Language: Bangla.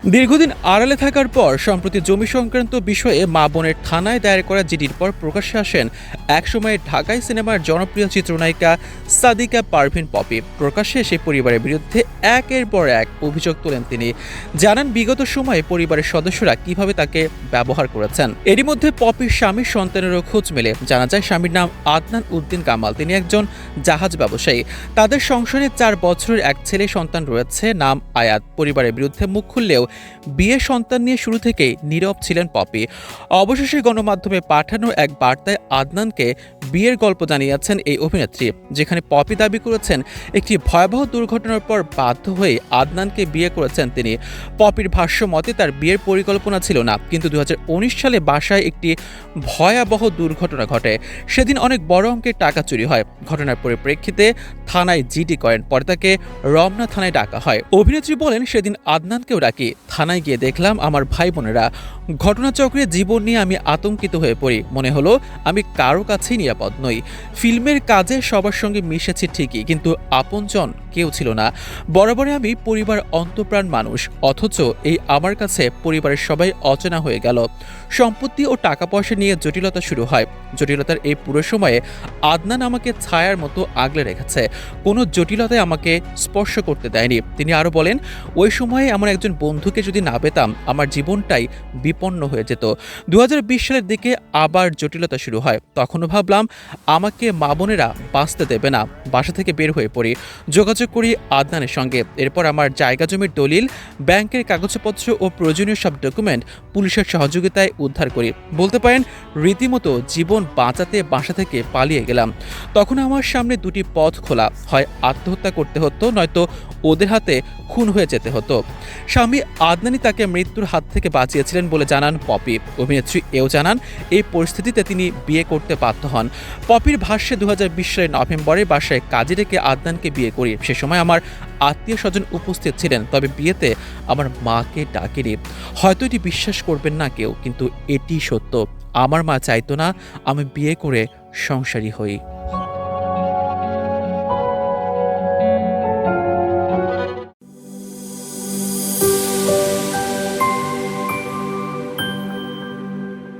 দীর্ঘদিন আড়ালে থাকার পর, সম্প্রতি জমি সংক্রান্ত বিষয়ে মা বোনের থানায় দায়ের করা জিডির পর প্রকাশ্যে আসেন একসময়ে ঢাকায় সিনেমার জনপ্রিয় চিত্রনায়িকা সাদিকা পারভিন পপি প্রকাশ্যে সেই পরিবারের বিরুদ্ধে একের পর এক অভিযোগ তোলেন তিনি। জানান, বিগত সময়ে পরিবারের সদস্যরা কীভাবে তাকে ব্যবহার করেছেন। এরই মধ্যে পপির স্বামীর সন্তানেরও খোঁজ মেলে। জানা যায়, স্বামীর নাম আদনান উদ্দিন কামাল। তিনি একজন জাহাজ ব্যবসায়ী। তাদের সংসারে চার বছরের এক ছেলে সন্তান রয়েছে, নাম আয়াত। পরিবারের বিরুদ্ধে মুখ খুললেও বিয়ে সন্তান নিয়ে শুরু থেকেই নীরব ছিলেন পপি। অবশেষে গণমাধ্যমে পাঠানো এক বার্তায় আদনানকে বিয়ের গল্প জানিয়েছেন এই অভিনেত্রী, যেখানে পপি দাবি করেছেন, একটি ভয়াবহ দুর্ঘটনার পর বাধ্য হয়ে আদনানকে বিয়ে করেছেন তিনি। পপির ভাষ্য মতে তার বিয়ের পরিকল্পনা ছিল না, কিন্তু দু হাজার উনিশ সালে বাসায় একটি ভয়াবহ দুর্ঘটনা ঘটে। সেদিন অনেক বড় অঙ্কের টাকা চুরি হয়। ঘটনার পরিপ্রেক্ষিতে থানায় জিডি করেন, পরে তাকে রমনা থানায় ডাকা হয়। অভিনেত্রী বলেন, সেদিন আদনানকেও ডাকি। থানায় গিয়ে দেখলাম আমার ভাই বোনেরা ঘটনাচক্রে জীবন নিয়ে আমি আতঙ্কিত হয়ে পড়ি। মনে হলো আমি কারও কাছেই নিরাপদ নই। ফিল্মের কাজে সবার সঙ্গে মিশেছি ঠিকই কিন্তু আপনজন কেউ ছিল না। বরাবরে আমি পরিবার অন্তপ্রাণ মানুষ, অথচ এই আমার কাছে পরিবারের সবাই অচেনা হয়ে গেল। সম্পত্তি ও টাকা পয়সা নিয়ে জটিলতা শুরু হয়। জটিলতার এই পুরো সময়ে আদনান আমাকে ছায়ার মতো আগলে রেখেছে। কোনো জটিলতায় আমাকে স্পর্শ করতে দেয়নি। তিনি আরও বলেন, ওই সময়ে আমার একজন বন্ধুকে যদি না পেতাম, আমার জীবনটাই বিপন্ন হয়ে যেত। দু হাজার বিশ সালের দিকে আবার জটিলতা শুরু হয়। তখনও ভাবলাম, আমাকে মা বোনেরা বাঁচতে দেবে না। বাসা থেকে বের হয়ে পড়ি। যোগাযোগ করি আদনানের সঙ্গে। এরপর আমার জায়গা জমির দলিল, ব্যাংকের কাগজপত্র ও প্রয়োজনীয় সব ডকুমেন্ট পুলিশের সহযোগিতায় উদ্ধার করি। বলতে পারেন, রীতিমতো জীবন বাঁচাতে বাসা থেকে পালিয়ে গেলাম। তখন আমার সামনে দুটি পথ খোলা। হয় আত্মহত্যা করতে হতো, নয়তো ওদের হাতে খুন হয়ে যেতে হতো। স্বামী আদনানি তাকে মৃত্যুর হাত থেকে বাঁচিয়েছিলেন বলে জানান পপি। অভিনেত্রী এও জানান, এই পরিস্থিতিতে তিনি বিয়ে করতে বাধ্য হন। পপির ভাষ্যে দু হাজার বিশ সালের নভেম্বরে বাসায় কাজে রেখে আদনানকে বিয়ে করি। সে সময় আমার আত্মীয় স্বজন উপস্থিত ছিলেন, তবে বিয়েতে আমার মাকে ডাকেনি। হয়তো এটি বিশ্বাস করবেন না কেউ, কিন্তু এটি সত্য। আমার মা চাইতো না আমি বিয়ে করে সংসারী হই।